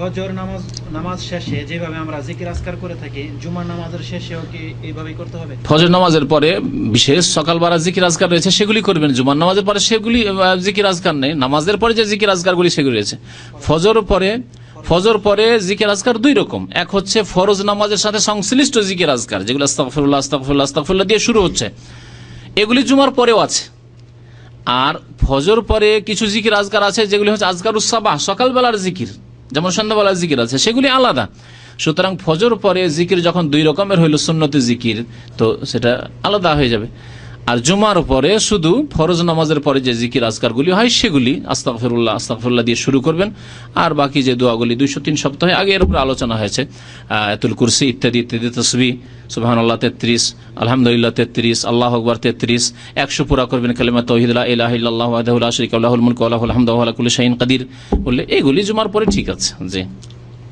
ফজর নামাজ নামাজ শেষে যেভাবে আমরা জিকির আজকার করে থাকি, জুমার নামাজের শেষেও কি এইভাবেই করতে হবে? ফজর নামাজের পরে বিশেষ সকালবেলা জিকির আজকার রয়েছে, সেগুলি করবেন। জুমার নামাজের পরে সেগুলি জিকির আজকার নেই। নামাজের পরে যে জিকির আজকারগুলি, সেগুলি রয়েছে। ফজর পরে ফজর পরে জিকির আজকার দুই রকম। এক হচ্ছে ফরজ নামাজের সাথে সংশ্লিষ্ট জিকির আজকার, যেগুলো আস্তাগফিরুল্লাহ আস্তাগফিরুল্লাহ আস্তাগফিরুল্লাহ দিয়ে শুরু হচ্ছে। এগুলি জুমার পরেও আছে। আর ফজর পরে কিছু জিকির আজকার আছে, যেগুলি হচ্ছে আজকার উৎসাবাহ সকালবেলার জিকির। যেমন সন্ধ্যাবেলা জিকির আছে, সেগুলি আলাদা। সুতরাং ফজর পরে জিকির যখন দুই রকমের হইল, সুন্নতি জিকির, তো সেটা আলাদা হয়ে যাবে। আর জুমার পরে শুধু ফরজ নামাজের পরে যে জিকির আজকারগুলি হয়, সেগুলি আস্তাগফিরুল্লাহ আস্তাগফিরুল্লাহ দিয়ে শুরু করবেন। আর বাকি যে দোয়াগুলি দুইশো তিন সপ্তাহে আগে এর উপরে আলোচনা হয়েছে। এতুল কুরসি ইত্যাদি ইত্যাদি তসবি সুবাহান আল্লাহ তেত্রিশ, আলহামদুলিল্লাহ তেত্রিশ, আল্লাহ আকবর তেত্রিশ, একশো পুরা করবেন কালিমা তহিদুল্লাহ ইলাহ শারীকা লাহু আল মুলকু ওয়া লাহুল হামদু, ওয়া হুয়া আলা কুল্লি শাইইন কাদির। বললে এগুলি জুমার পরে ঠিক আছে। জি।